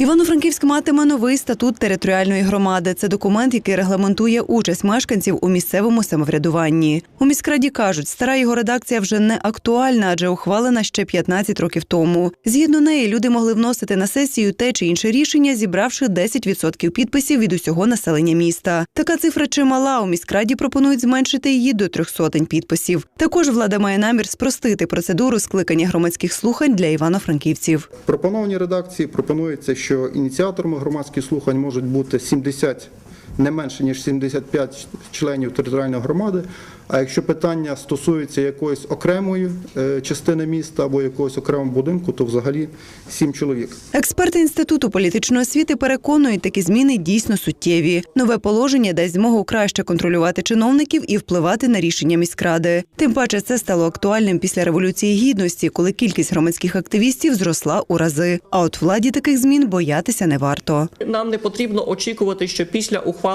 Івано-Франківськ матиме новий статут територіальної громади. Це документ, який регламентує участь мешканців у місцевому самоврядуванні. У міськраді кажуть, стара його редакція вже не актуальна, адже ухвалена ще 15 років тому. Згідно неї, люди могли вносити на сесію те чи інше рішення, зібравши 10% підписів від усього населення міста. Така цифра чимала. У міськраді пропонують зменшити її до трьох сотень підписів. Також влада має намір спростити процедуру скликання громадських слухань для івано-франківців. В пропонованій редакції пропонується, що ініціаторами громадських слухань можуть бути 70, не менше ніж 75 членів територіальної громади. А якщо питання стосується якоїсь окремої е, частини міста або якогось окремого будинку, то взагалі 7 чоловік. Експерти інституту політичної освіти переконують, такі зміни дійсно суттєві. Нове положення дасть змогу краще контролювати чиновників і впливати на рішення міськради. Тим паче, це стало актуальним після революції гідності, коли кількість громадських активістів зросла у рази. А от владі таких змін боятися не варто. Нам не потрібно очікувати, що після ухвалення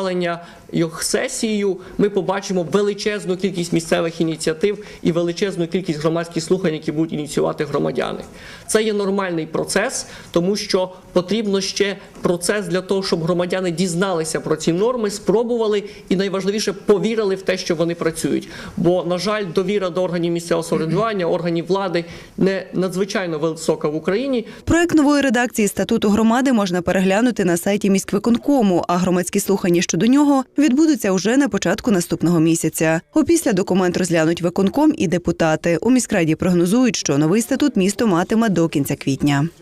їх сесією ми побачимо величезну кількість місцевих ініціатив і величезну кількість громадських слухань, які будуть ініціювати громадяни. Це є нормальний процес, тому що потрібно ще процес для того, щоб громадяни дізналися про ці норми, спробували і найважливіше повірили в те, що вони працюють. Бо, на жаль, довіра до органів місцевого самоврядування, органів влади не надзвичайно висока в Україні. Проект нової редакції статуту громади можна переглянути на сайті міськвиконкому, а громадські слухання щодо нього відбудуться уже на початку наступного місяця. Опісля документ розглянуть виконком і депутати. У міськраді прогнозують, що новий статут місто матиме до кінця квітня.